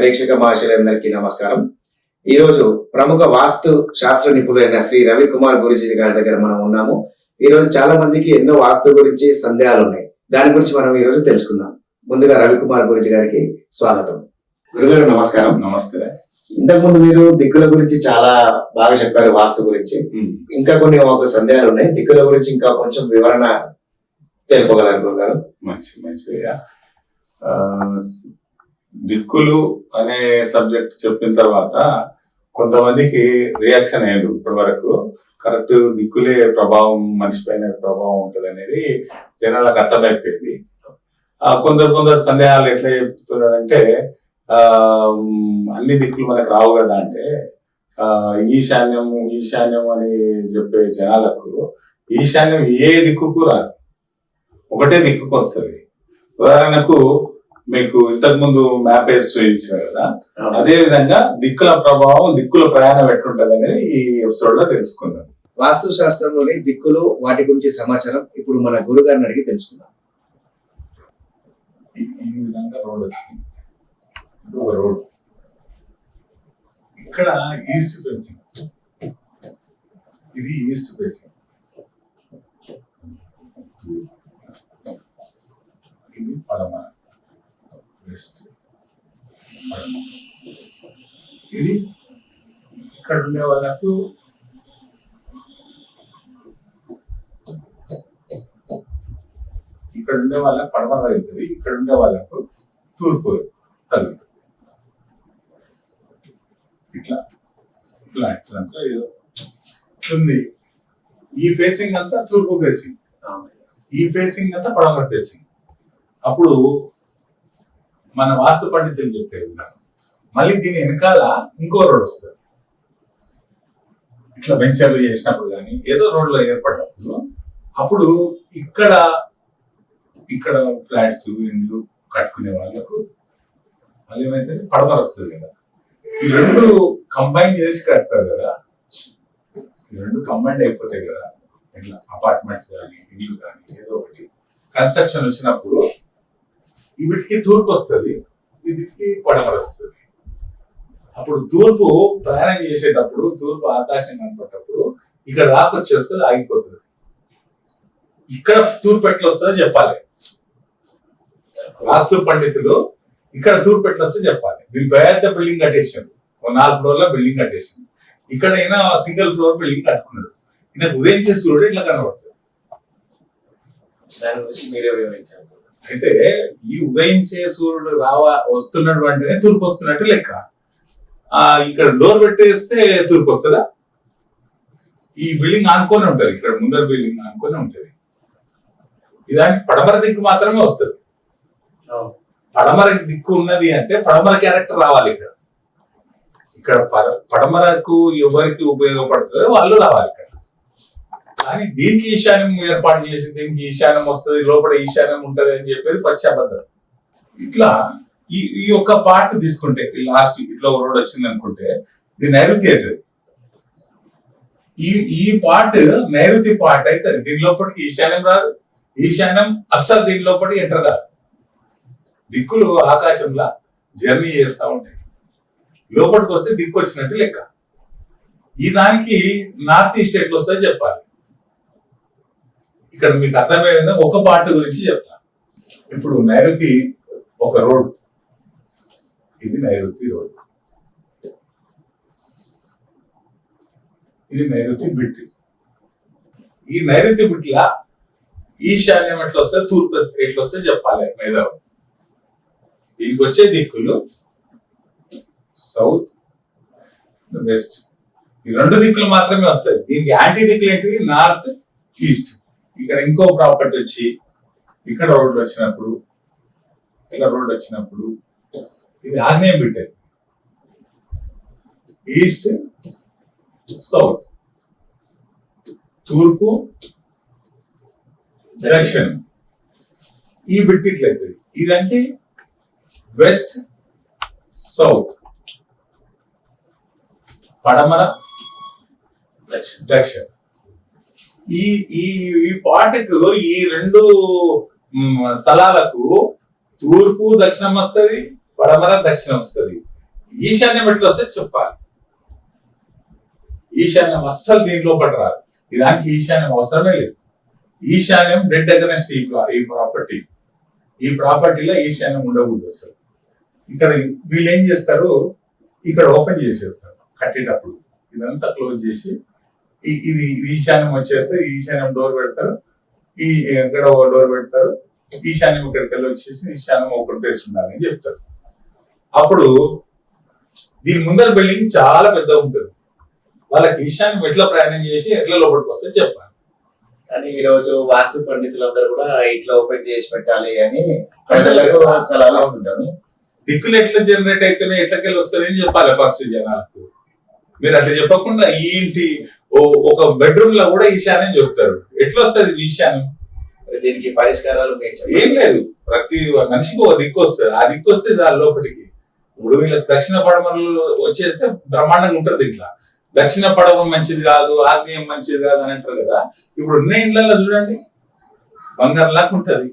ప్రేక్షక మహాశయులందరికీ నమస్కారం. ఈ రోజు ప్రముఖ వాస్తు శాస్త్ర నిపుణులైన శ్రీ రవికుమార్ గురుజీ గారి దగ్గర మనం ఉన్నాము. ఈ రోజు చాలా మందికి ఎన్నో వాస్తు గురించి సందేహాలు ఉన్నాయి. దాని గురించి మనం ఈ రోజు తెలుసుకుందాం. ముందుగా రవికుమార్ గురుజీ గారికి స్వాగతం. గురుగారు నమస్కారం. నమస్తే. ఇంతకు ముందు మీరు దిక్కుల గురించి చాలా బాగా చెప్పారు వాస్తు గురించి. ఇంకా కొన్ని ఒక సందేహాలు ఉన్నాయి. దిక్కుల గురించి ఇంకా కొంచెం వివరణ తెలుపగలరు గురుగారు. మంచి మంచిగా స్- దిక్కులు అనే సబ్జెక్ట్ చెప్పిన తర్వాత కొంతమందికి రియాక్షన్ అయ్యారు ఇప్పటి వరకు. కరెక్ట్ దిక్కులే ప్రభావం మనిషి పైన ప్రభావం ఉంటుంది అనేది జనాలకు అర్థమైపోయింది. కొందరు కొందరు సందేహాలు ఎట్లా చెప్తున్నారంటే అన్ని దిక్కులు మనకు రావు కదా అంటే ఈశాన్యం ఈశాన్యం అని చెప్పే జనాలకు ఈశాన్యం ఏ దిక్కుకు రాదు. ఒకటే దిక్కుకు వస్తుంది ఉదాహరణకు మీకు ఇంతకు ముందు మ్యాప్ వేసి చూపించారు కదా అదే విధంగా దిక్కుల ప్రభావం దిక్కుల ప్రయాణం ఎట్లుంటది అనేది ఈ ఎపిసోడ్లో తెలుసుకుందాం. వాస్తు శాస్త్రంలోని దిక్కులు వాటి గురించి సమాచారం ఇప్పుడు మన గురుగారిని అడిగి తెలుసుకుందాం. ఈ విధంగా రోడ్ వస్తుంది. ఇది ఒక రోడ్ ఇక్కడ ఈస్ట్ ఫేసింగ్ ఇది ఈస్ట్ ఫేసింగ్ ఇది పడమర. బెస్ట్ ఇది ఇక్కడ ఉండే వాళ్ళకు ఇక్కడ ఉండే వాళ్ళకి పడమర తగ్గుతుంది ఇక్కడ ఉండే వాళ్ళకు తూర్పు తగ్గుతుంది ఇట్లా ఇట్లా ఇట్లా అంతా ఏదో ఉంది. ఈ ఫేసింగ్ అంతా తూర్పు ఫేసింగ్ ఈ ఫేసింగ్ అంతా పడమర ఫేసింగ్ అప్పుడు మన వాస్తు పండితులు చెప్పే విధానం మళ్ళీ దీని వెనకాల ఇంకో రోడ్ వస్తుంది. ఇట్లా వెంచర్లు చేసినప్పుడు కానీ ఏదో రోడ్లో ఏర్పడినప్పుడు అప్పుడు ఇక్కడ ఇక్కడ ఫ్లాట్స్ ఇండ్లు కట్టుకునే వాళ్ళకు మళ్ళీ ఏమైతే పడమర వస్తుంది కదా. ఈ రెండు కంబైన్ చేసి కడతారు కదా. ఈ రెండు కంబైన్ అయిపోతాయి కదా. ఇట్లా అపార్ట్మెంట్స్ కానీ ఇల్లు కానీ ఏదో ఒకటి. కన్స్ట్రక్షన్ వచ్చినప్పుడు వీటికి తూర్పు వస్తుంది వీటికి పడమరస్తుంది అప్పుడు తూర్పు ప్రయాణం చేసేటప్పుడు తూర్పు ఆకాశం కనపడేటప్పుడు ఇక్కడ రాకొచ్చేస్తుంది ఆగిపోతుంది. ఇక్కడ తూర్పు ఎట్లా వస్తుందో చెప్పాలి. వాస్తు పండితులు ఇక్కడ తూర్పు ఎట్లా వస్తే చెప్పాలి. వీళ్ళు పెద్ద బిల్డింగ్ కట్టేసాడు ఒక నాలుగు ఫ్లోర్ల బిల్డింగ్ కట్టేసింది. ఇక్కడ అయినా సింగిల్ ఫ్లోర్ బిల్డింగ్ కట్టుకున్నాడు ఈయన ఉదయించే సూర్యుడు ఇట్లా కనబడుతుంది దాని గురించి మీరే వివరించారు అయితే ఈ ఉదయించే సూర్యుడు రావా వస్తున్నాడు అంటేనే తూర్పు వస్తున్నట్టు లెక్క. ఆ ఇక్కడ డోర్ పెట్టేస్తే తూర్పు వస్తుందా? ఈ బిల్డింగ్ ఆనుకొని ఉంటది ఇక్కడ ముందర బిల్డింగ్ ఆనుకొని ఉంటది. ఇదానికి పడమర దిక్కు మాత్రమే వస్తుంది. పడమర దిక్కు ఉన్నది అంటే పడమర క్యారెక్టర్ రావాలి ఇక్కడ. ఇక్కడ పడమరకు ఎవరికి ఉపయోగపడుతుందో వాళ్ళు రావాలి ఇక్కడ. కానీ దీనికి ఈశాన్యం ఏర్పాటు చేసి దీనికి ఈశాన్యం వస్తుంది లోపల ఈశాన్యం ఉంటది అని చెప్పేది పశ్చాబద్ధం ఇట్లా ఈ ఈ యొక్క పార్ట్ తీసుకుంటే లాస్ట్ ఇట్లా రోడ్ వచ్చింది అనుకుంటే ఇది నైరుతి అవుతుంది. ఈ ఈ పార్ట్ నైరుతి పార్ట్ అయితే దీని లోపలికి ఈశాన్యం రాదు. ఈశాన్యం అస్సలు దీని లోపలికి ఎంటర్ రాదు దిక్కులు ఆకాశంలో జర్నీ చేస్తూ ఉంటాయి. లోపలికి వస్తే దిక్కు వచ్చినట్టు లెక్క. ఈ దానికి నార్త్ ఈస్ట్ ఎట్లా వస్తుందో చెప్పాలి. ఇక్కడ మీకు అర్థమయ్యే విధంగా ఒక పార్ట్ గురించి చెప్తాను ఇప్పుడు నైరుతి ఒక రోడ్. ఇది నైరుతి రోడ్. ఇది నైరుతి బిట్ ఈ నైరుతి బిట్ల ఈశాన్యం ఎట్లా వస్తే తూర్పు ఎట్లా వస్తే చెప్పాలి మేధావి దీనికి వచ్చే దిక్కులు సౌత్ వెస్ట్. ఈ రెండు దిక్కులు మాత్రమే వస్తాయి. దీనికి యాంటీ దిక్కులు ఏంటివి? North east. ఇక్కడ ఇంకో ప్రాపర్టీ వచ్చి ఇక్కడ రోడ్డు వచ్చినప్పుడు ఇక్కడ రోడ్ వచ్చినప్పుడు ఇది ఆగ్నేయం పెట్టేది. ఈస్ట్ సౌత్ తూర్పు దక్షిణం. ఈ బిట్ ఇట్లయితుంది ఇదంటే వెస్ట్ సౌత్ పడమర దక్షిణ. ఈ ఈ ఈ పాటకు ఈ రెండు స్థలాలకు తూర్పు దక్షిణం వస్తుంది పడమర దక్షిణం వస్తుంది. ఈశాన్యం ఎట్లా వస్తే చెప్పాలి. ఈశాన్యం అస్సలు దీంట్లో పడరాదు ఇదానికి దానికి ఈశాన్యం అవసరమే లేదు. ఈశాన్యం డెడ్ అగనెస్ట్ ఈ ఈ ప్రాపర్టీ ఈ ప్రాపర్టీలో ఈశాన్యం ఉండకూడదు అసలు. ఇక్కడ వీళ్ళు ఏం చేస్తారు? ఇక్కడ ఓపెన్ చేసేస్తారు. కట్టేటప్పుడు. ఇదంతా క్లోజ్ చేసి ఇది ఈశాన్యం వచ్చేస్తే ఈశాన్యం డోర్ పెడతారు. ఈ ఇక్కడ ఒక డోర్ పెడతారు. ఈశాన్యం ఇక్కడికి వెళ్ళి వచ్చేసి ఈశాన్యం ఓపెన్ ప్లేస్ ఉండాలి అని చెప్తారు. అప్పుడు దీని ముందర బిల్డింగ్ చాలా పెద్ద ఉంటుంది. వాళ్ళకి ఈశాన్యం ఎట్లా ప్రయాణం చేసి ఎట్లా లోపలికి వస్తే చెప్పాలి. కానీ ఈ రోజు వాస్తు పండితులందరూ కూడా ఇట్లా ఓపెన్ చేసి పెట్టాలి అని ప్రజలకు సలహాలు దిక్కులు ఎట్లా జనరేట్ అవుతున్నాయి ఎట్లకెళ్ళి వస్తాయని చెప్పాలి ఫస్ట్ జనాలకు. మీరు అట్లా చెప్పకుండా ఈ ఇంటి ఓ- ఒక బెడ్రూమ్లో కూడా ఈశాన్యం చెప్తారు. ఎట్లా వస్తుంది ఈశాన్యం దీనికి పరిష్కారాలు. ఏం లేదు. ప్రతి మనిషికి ఒక దిక్కు వస్తుంది. ఆ దిక్కు వస్తే దాని లోపలికి. ఇప్పుడు వీళ్ళకి దక్షిణ పడమరలు వచ్చేస్తే బ్రహ్మాండంగా ఉంటుంది ఇట్లా దక్షిణ పడవ మంచిది కాదు ఆగ్నేయం మంచిది కాదు అని అంటారు కదా. ఇప్పుడు ఉన్న ఇండ్లలో చూడండి బంగారం లాగా ఉంటది.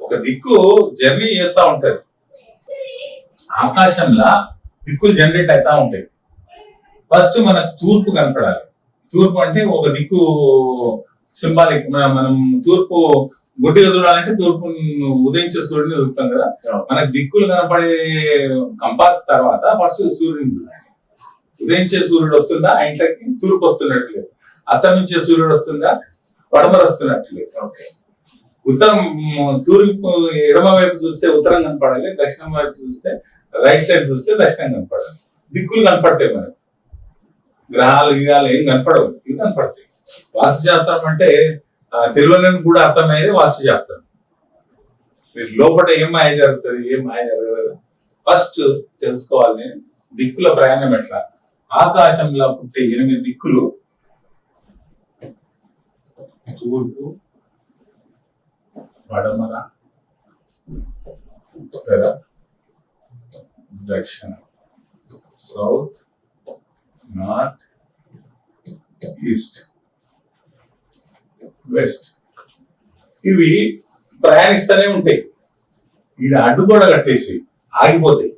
ఒక దిక్కు జర్నీ చేస్తా ఉంటది. ఆకాశంలో దిక్కులు జనరేట్ అవుతా ఉంటాయి. ఫస్ట్ మనకు తూర్పు కనపడాలి. తూర్పు అంటే ఒక దిక్కు సింబాలిక్. మనం తూర్పు గుడ్డిగా చూడాలంటే తూర్పు ఉదయించే సూర్యుని చూస్తాం కదా. మనకు దిక్కులు కనపడే కంపాస్ తర్వాత ఫస్ట్ సూర్యుని చూడాలి. ఉదయించే సూర్యుడు వస్తుందా? ఆ ఇంట్లోకి తూర్పు వస్తున్నట్లేదు అస్తమించే సూర్యుడు వస్తుందా? పడమర వస్తున్నట్లేదు ఓకే. ఉత్తరం తూర్పు ఎడమ వైపు చూస్తే ఉత్తరం కనపడాలి దక్షిణం వైపు చూస్తే రైట్ సైడ్ చూస్తే దక్షిణం కనపడాలి. దిక్కులు కనపడతాయి మనకు. గ్రహాలు గ్రహాలు ఏం కనపడవు ఇవి కనపడతాయి? వాస్తు శాస్త్రం అంటే తెలియని కూడా అర్థమయ్యేది వాస్తు శాస్త్రం. మీరు లోపల ఏం మాయ జరుగుతుంది ఏం మాయ జరగదు ఫస్ట్ తెలుసుకోవాలి దిక్కుల ప్రయాణం ఎట్లా? ఆకాశంలో పుట్టే ఎనిమిది దిక్కులు. తూర్పు పడమర ఉత్తర దక్షిణ సౌత్ నార్త్ ఈస్ట్ వెస్ట్ ఇవి ప్రయాణిస్తూనే ఉంటాయి. ఈడ అడ్డు కూడా కట్టేసి ఆగిపోతాయి.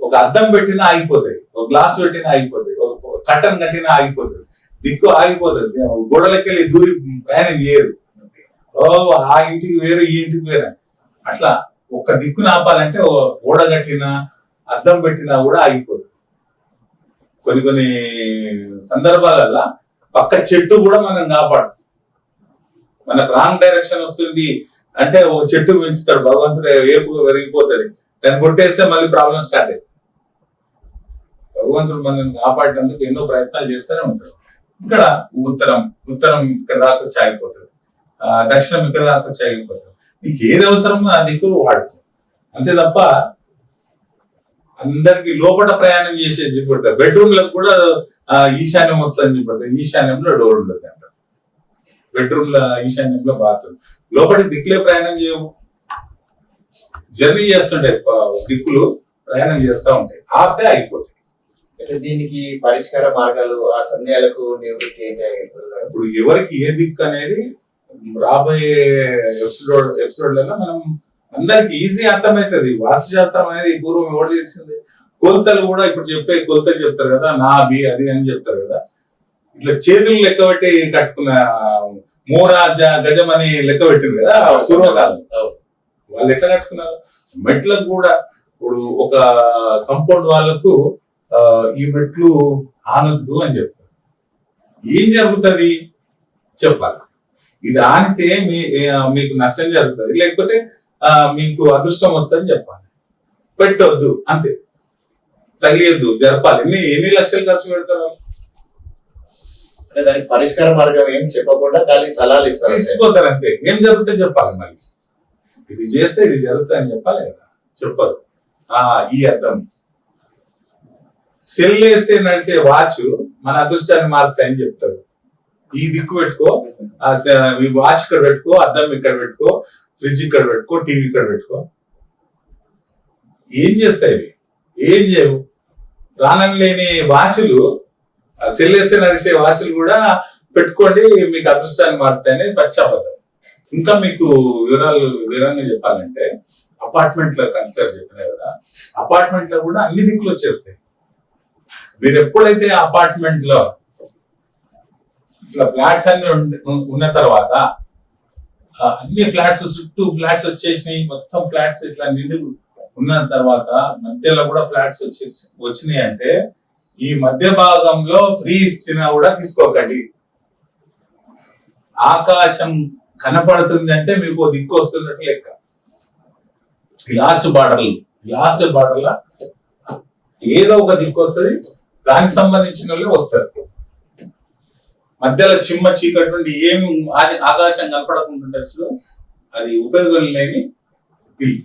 ఒక అద్దం పెట్టినా ఆగిపోతాయి. ఒక గ్లాస్ పెట్టినా ఆగిపోతాయి. ఒక కట్టన్ కట్టినా ఆగిపోతుంది దిక్కు ఆగిపోతుంది. గోడలకెళ్ళి దూరి ప్రయాణం చేయరు. ఓ ఆ ఇంటికి వేరు ఈ ఇంటికి వేరు అట్లా ఒక దిక్కును ఆపాలంటే ఓ గోడ కట్టినా అద్దం పెట్టినా కూడా ఆగిపోతుంది కొన్ని కొన్ని సందర్భాలల్ల పక్క చెట్టు కూడా మనం కాపాడు. మనకు రాంగ్ డైరెక్షన్ వస్తుంది అంటే ఒక చెట్టు పెంచుతాడు భగవంతుడు ఏపుగా పెరిగిపోతుంది దాన్ని కొట్టేస్తే మళ్ళీ ప్రాబ్లమ్స్ స్టార్ట్ అవుతుంది భగవంతుడు మనల్ని కాపాడేందుకు ఎన్నో ప్రయత్నాలు చేస్తూనే ఉంటాడు. ఇక్కడ ఉత్తరం ఉత్తరం ఇక్కడ దాకా వచ్చి ఆ, దక్షిణం ఇక్కడ దాకా వచ్చి నీకు ఏది అవసరమో ఆ దిక్కు వాడుకో. అంతే తప్ప అందరికి లోపల ప్రయాణం చేసే చెప్పారు బెడ్రూమ్లకు కూడా ఈశాన్యం వస్తుందని చెప్పారు ఈశాన్యంలో డోర్ ఉంటుంది అంట బెడ్రూమ్లో ఈశాన్యంలో బాత్రూమ్. లోపలికి దిక్కులే ప్రయాణం చేయవు జర్నీ చేస్తుంటాయి ప- దిక్కులు ప్రయాణం చేస్తూ ఉంటాయి. ఆపితే అయిపోతాయి. అయితే దీనికి పరిష్కార మార్గాలు ఆ సందేహాలకు నివృత్తి? ఇప్పుడు ఎవరికి ఏ దిక్కు అనేది రాబోయే ఎపిసోడ్ ఎపిసోడ్లలో మనం అందరికి ఈజీ అర్థమవుతుంది వాస్తుశాస్త్రం అనేది పూర్వం ఎవరు తెలిసింది కొలతలు కూడా ఇప్పుడు చెప్పే కొలతలు చెప్తారు కదా నా బి అది అని చెప్తారు కదా. ఇట్లా చేతులు లెక్క పెట్టి కట్టుకున్న మూరాజ గజం అని లెక్క పెట్టింది కదా పూర్వకాలం. వాళ్ళు ఎట్లా కట్టుకున్నారు? మెట్లకు కూడా. ఇప్పుడు ఒక కంపౌండ్ వాళ్ళకు ఈ మెట్లు ఆనొద్దు అని చెప్తారు. ఏం జరుగుతుంది? చెప్పాలి. ఇది ఆనితే మీ మీకు నష్టం జరుగుతుంది. లేకపోతే మీకు అదృష్టం వస్తుందని చెప్పాలి. పెట్టొద్దు అంతే. తగిలియద్దు జరపాలి. ఎన్ని ఎన్ని లక్షలు ఖర్చు పెడతారు? దానికి పరిష్కార మార్గం ఏం చెప్పకుండా ఖాళీ సలహాలు ఇస్తారు. అంతే. తీసిపోతారు అంతే. ఏం జరుగుతుందో చెప్పాలి మళ్ళీ. ఇది చేస్తే ఇది జరుగుతుంది అని చెప్పాలి కదా. చెప్పరు. ఆ ఈ అర్థం. సెల్ వేస్తే నడిచే వాచ్ మన అదృష్టాన్ని మారుస్తాయని చెప్తారు. ఈ దిక్కు పెట్టుకో ఈ వాచ్ ఇక్కడ పెట్టుకో అద్దం ఇక్కడ పెట్టుకో ఫ్రిడ్జ్ ఇక్కడ పెట్టుకో టీవీ ఇక్కడ పెట్టుకో. ఏం చేస్తాయి ఇవి? ఏం చేయవు? ప్రాణం లేని వాచ్లు సెల్ వేస్తే నడిచే వాచ్లు కూడా పెట్టుకోండి మీకు అదృష్టాన్ని మారుస్తాయని పచ్చాబద్ధం ఇంకా మీకు వివరాలు వివరంగా చెప్పాలంటే అపార్ట్మెంట్లో చెప్పినా కదా అపార్ట్మెంట్లో కూడా అన్ని దిక్కులు వచ్చేస్తాయి. మీరు ఎప్పుడైతే అపార్ట్మెంట్లో ఇట్లా ఫ్లాట్స్ అన్ని ఉన్న తర్వాత అన్ని ఫ్లాట్స్ చుట్టూ ఫ్లాట్స్ వచ్చేసినాయి. మొత్తం ఫ్లాట్స్ ఇట్లా నిండు ఉన్న తర్వాత మధ్యలో కూడా ఫ్లాట్స్ వచ్చేసి వచ్చినాయి అంటే ఈ మధ్య భాగంలో ఫ్రీ ఇచ్చినా కూడా తీసుకోకండి. ఆకాశం కనపడుతుంది అంటే మీకు దిక్కు వస్తున్నట్టు లెక్క. ఈ లాస్ట్ బార్డర్లు లాస్ట్ బార్డర్ల ఏదో ఒక దిక్కు వస్తుంది. దానికి సంబంధించిన వాళ్ళే వస్తారు. మధ్యలో చిమ్మ చీకటి నుండి ఏమి ఆశ- ఆకాశం కనపడకుండా అది ఉపయోగం లేని బిల్